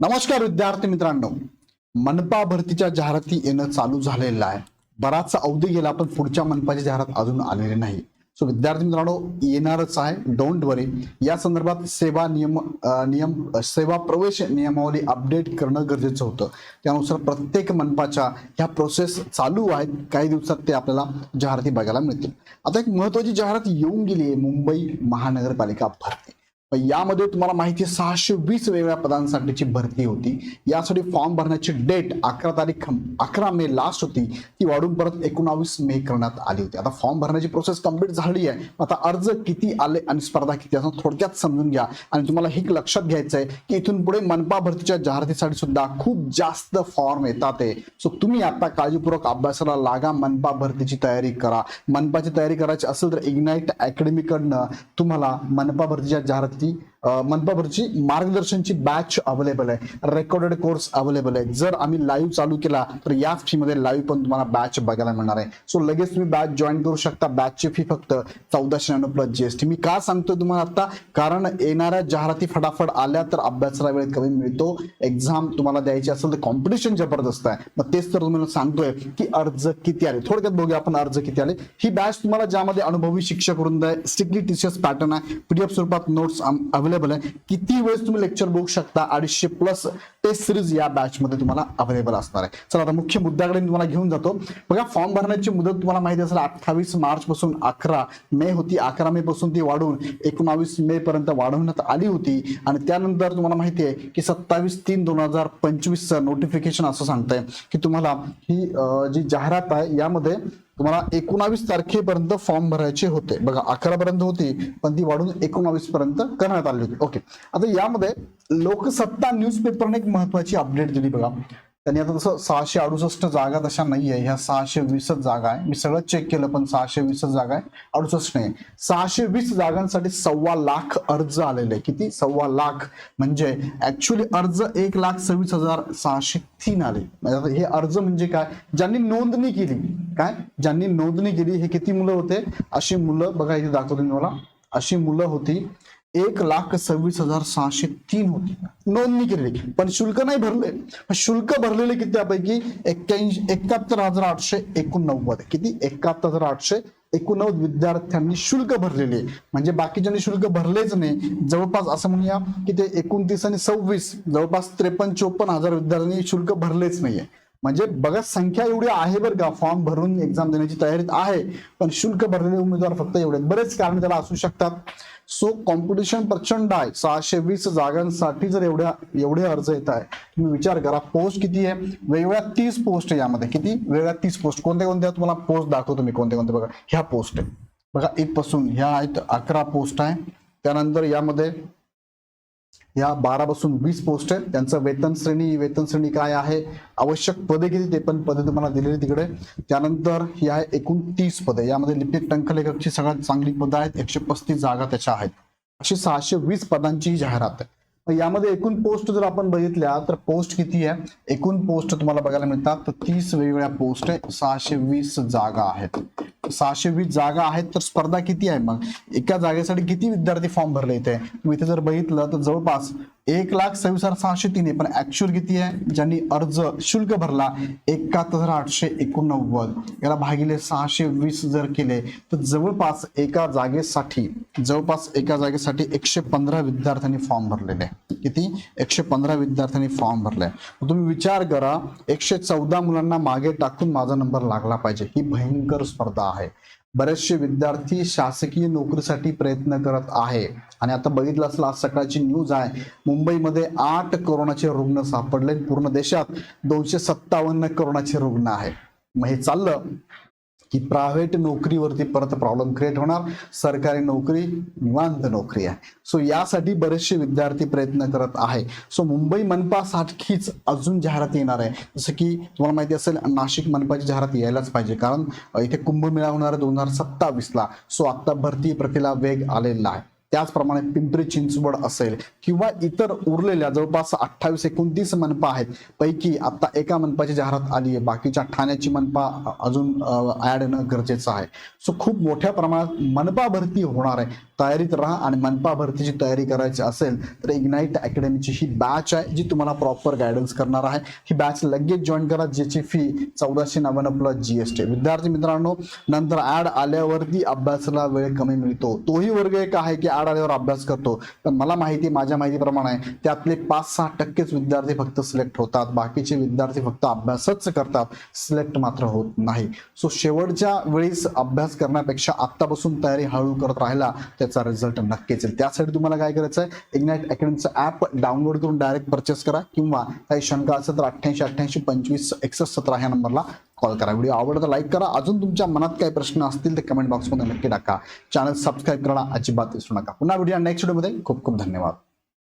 नमस्कार विद्यार्थी मित्रांनो. मनपा भरतीच्या जाहिराती येणं चालू झालेलं आहे. बराचसा अवधी गेला पण पुढच्या मनपाची जाहिरात अजून आलेली नाही. सो विद्यार्थी मित्रांनो येणारच आहे. डोंट वरी या संदर्भात सेवा नियम नियम सेवा प्रवेश नियमावली अपडेट करणं गरजेचं होतं. त्यानुसार प्रत्येक मनपाच्या ह्या प्रोसेस चालू आहेत. काही दिवसात ते आपल्याला जाहिराती बघायला मिळतील. आता एक महत्वाची जाहिरात येऊन गेली आहे. मुंबई महानगरपालिका भरती. यामध्ये तुम्हाला माहिती आहे सहाशे वीस वेगवेगळ्या पदांसाठीची भरती होती. यासाठी फॉर्म भरण्याची डेट अकरा तारीख अकरा मे लास्ट होती. ती वाढून परत एकोणावीस मे करण्यात आली होती. आता फॉर्म भरण्याची प्रोसेस कंप्लीट झाली आहे. आता अर्ज किती आले आणि स्पर्धा किती? असं थोडक्यात समजून घ्या. आणि तुम्हाला हे लक्षात घ्यायचं आहे की इथून पुढे मनपा भरतीच्या जाहिरातीसाठी सुद्धा खूप जास्त फॉर्म येतात आहे सो तुम्ही आता काळजीपूर्वक अभ्यासाला लागा. मनपा भरतीची तयारी करा. मनपाची तयारी करायची असेल तर इग्नाईट अकॅडमीकडनं तुम्हाला मनपा भरतीच्या जाहिराती dit मनपाभरची मार्गदर्शनची बॅच अवेलेबल आहे. रेकॉर्डेड कोर्स अवेलेबल आहे. जर आम्ही लाईव्ह चालू केला तर याच फी मध्ये लाईव्ह पण तुम्हाला बॅच बघायला मिळणार आहे. सो लगेच तुम्ही बॅच जॉईन करू शकता. बॅचची फी फक्त चौदाशे नव्याण्णव प्लस जीएसटी मी का सांगतोय तुम्हाला आता? कारण येणाऱ्या जाहिराती फटाफट आल्या तर अभ्यासाला वेळ कमी मिळतो. एक्झाम तुम्हाला द्यायची असेल तर कॉम्पिटिशन जबरदस्त आहे. मग तेच तर तुम्हाला सांगतोय की अर्ज किती आले? थोडक्यात बघूया आपण अर्ज किती आले. ही बॅच तुम्हाला ज्यामध्ये अनुभवी शिक्षक वृंद आहे स्ट्रिक्टली टीचर्स पॅटर्न आहे. पीडीएफ स्वरूपात नोट्स अवेलेबल आहे. किती वेळेस तुम्ही लेक्चर बघू शकता? अडीचशे प्लस टेस्ट सिरीज या बॅच मध्ये तुम्हाला अवेलेबल असणार आहे. चला आता मुख्य मुद्द्याकडे मी तुम्हाला घेऊन जातो. बघा फॉर्म भरण्याची मुदत तुम्हाला माहिती असेल अठ्ठावीस मार्च पासून अकरा मे होती. अकरा मे पासून ती वाढून एकोणावीस मे पर्यंत वाढवण्यात आली होती. आणि त्यानंतर तुम्हाला माहिती आहे की सत्तावीस तीन दोन हजार पंचवीस नोटिफिकेशन असं सांगतंय की तुम्हाला ही जी जाहिरात आहे यामध्ये तुम्हाला एकोणावीस तारखेपर्यंत फॉर्म भरायचे होते. बघा अकरा पर्यंत होती पण ती वाढून एकोणावीस पर्यंत करण्यात आली होती. ओके. आता यामध्ये लोकसत्ता न्यूजपेपरने एक महत्वाची अपडेट दिली बघा. त्यांनी आता तसं सहाशे अडुसष्ट जागा तशा नाही आहे ह्या सहाशे वीसच जागा आहे. मी सगळं चेक केलं पण सहाशे वीसच जागा आहे. अडुसष्ट नाही सहाशे वीस जागांसाठी सव्वा लाख अर्ज आलेले किती? सव्वा लाख. म्हणजे ऍक्च्युली अर्ज एक लाख सव्वीस हजार सहाशे तीन आले. म्हणजे आता हे अर्ज म्हणजे काय? ज्यांनी नोंदणी केली काय? ज्यांनी नोंदणी केली हे किती मुलं होते? अशी मुलं बघा इथे दाखवतो मला अशी मुलं होती एक लाख सव्वीस हजार सहाशे तीन होती. नोंदणी केलेली. पण शुल्क नाही भरले. शुल्क भरलेले किती त्यापैकी एक्क्याऐंशी एकाहत्तर हजार आठशे एकोणनव्वद. किती? एकाहत्तर हजार आठशे एकोणनव्वद विद्यार्थ्यांनी शुल्क भरलेले. आहे. म्हणजे बाकीच्यांनी शुल्क भरलेच नाही. जवळपास असं म्हणूया की ते एकोणतीस आणि सव्वीस जवळपास त्रेपन्न चोपन्न हजार विद्यार्थ्यांनी शुल्क भरलेच नाहीये. म्हणजे बघा संख्या एवढी आहे बरं का. फॉर्म भरून एक्झाम देण्याची तयारीत आहे पण शुल्क भरलेले उमेदवार फक्त एवढे बरेच कारण त्याला असू शकतात. सो कॉम्पिटिशन प्रचंड आहे. सहाशे वीस जागांसाठी जर एवढ्या एवढे अर्ज येत आहे तुम्ही विचार करा पोस्ट किती आहे? वेगवेगळ्या तीस पोस्ट आहे यामध्ये. किती? वेगळ्या तीस पोस्ट कोणत्या कोणत्या? तुम्हाला पोस्ट दाखवतो मी. कोणत्या कोणत्या बघा ह्या पोस्ट आहे. बघा इथपासून ह्या आहेत अकरा पोस्ट आहे. त्यानंतर यामध्ये या बारा पासून वीस पोस्ट आहेत. त्यांचं वेतन श्रेणी वेतन श्रेणी काय आहे? आवश्यक पदे किती? ते पण पदे तुम्हाला दिलेली तिकडे. त्यानंतर ही आहे एकूण तीस पदे. यामध्ये लिपिक टंकलेखकची सगळ्यात चांगली पदं आहेत. एकशे पस्तीस जागा त्याच्या आहेत. अशी सहाशे वीस पदांची ही जाहिरात आहे. यामध्ये एकूण पोस्ट जर आपण बघितल्या तर पोस्ट किती आहे? एकूण पोस्ट तुम्हाला बघायला मिळतात. तर तीस वेगवेगळ्या पोस्ट आहे. सहाशे वीस जागा आहेत. सहाशे वीस जागा आहेत तर स्पर्धा किती आहे मग? एका जागेसाठी किती विद्यार्थी फॉर्म भरले इथे? तुम्ही इथे जर बघितलं तर जवळपास एक लाख सव्वीस हजार सहाशे तीन आहे. पण ऍक्च्युअल किती आहे? ज्यांनी अर्ज शुल्क भरला एकाहत्तर हजार आठशे एकोणनव्वद. याला भागिले सहाशे वीस जर केले तर जवळपास एका जागेसाठी जवळपास एका जागेसाठी एकशे पंधरा विद्यार्थ्यांनी फॉर्म भरलेले आहे. किती? एकशे पंधरा विद्यार्थ्यांनी फॉर्म भरले तुम्ही विचार करा एकशे चौदा मुलांना मागे टाकून माझा नंबर लागला पाहिजे. ही भयंकर स्पर्धा आहे. बरेचसे विद्यार्थी शासकीय नोकरीसाठी प्रयत्न करत आहे. आणि आता बघितलं असलं आज सकाळची न्यूज आहे. मुंबईमध्ये आठ कोरोनाचे रुग्ण सापडले. पूर्ण देशात दोनशे सत्तावन्न कोरोनाचे रुग्ण आहे मग हे चाललं. की प्रायव्हेट नोकरीवरती परत प्रॉब्लेम क्रिएट होणार. सरकारी नोकरी निवांत नोकरी आहे. सो यासाठी बरेचसे विद्यार्थी प्रयत्न करत आहे. सो मुंबई मनपासाठीच अजून जाहिरात येणार आहे. जसं की तुम्हाला माहिती असेल नाशिक मनपाची जाहिरात यायलाच पाहिजे. कारण इथे कुंभमेळा होणार आहे दोन हजार सत्तावीसला. सो आत्ता भरती प्रक्रियेला वेग आलेला आहे. त्याचप्रमाणे पिंपरी चिंचवड असेल किंवा इतर उरलेल्या जवळपास अठ्ठावीस एकोणतीस मनपा आहेत. पैकी आता एका मनपाची जाहिरात आली आहे. बाकीच्या ठाण्याची मनपा अजून ऍड येणं गरजेचं आहे. सो खूप मोठ्या प्रमाणात मनपा भरती होणार आहे. तयारीत राहा आणि मनपा भरतीची तयारी करायची असेल तर इग्नाईट अकॅडमीची ही बॅच आहे जी तुम्हाला प्रॉपर गायडन्स करणार आहे. ही बॅच लगेच जॉईन करा ज्याची फी चौदाशे नव्याण्णव प्लस जीएसटी विद्यार्थी मित्रांनो नंतर ऍड आल्यावरती अभ्यासाला वेळ कमी मिळतो. तोही वर्ग एक आहे की ऍड आल्यावर अभ्यास करतो. पण मला माहिती माझ्या माहितीप्रमाणे त्यातले पाच सहा टक्केच विद्यार्थी फक्त सिलेक्ट होतात. बाकीचे विद्यार्थी फक्त अभ्यासच करतात. सिलेक्ट मात्र होत नाही. सो शेवटच्या वेळेस अभ्यास करण्यापेक्षा आत्तापासून तयारी हळू करत राहिला त्याचा रिझल्ट नक्कीच येईल. त्यासाठी तुम्हाला काय करायचं आहे इग्नाईट अकॅडमीचं ॲप डाउनलोड करून डायरेक्ट परचेस करा. किंवा काही शंका असेल तर अठ्ठ्याऐंशी अठ्ठ्याऐंशी पंचवीस एकसष्ट सतरा ह्या नंबरला कॉल करा. व्हिडिओ आवडता लाईक करा. अजून तुमच्या मनात काही प्रश्न असतील तर कमेंट बॉक्समध्ये नक्की टाका. चॅनल सबस्क्राईब करा अजिबात विसरू नका. पुन्हा व्हिडिओ नेक्स्ट व्हिडिओमध्ये खूप खूप धन्यवाद.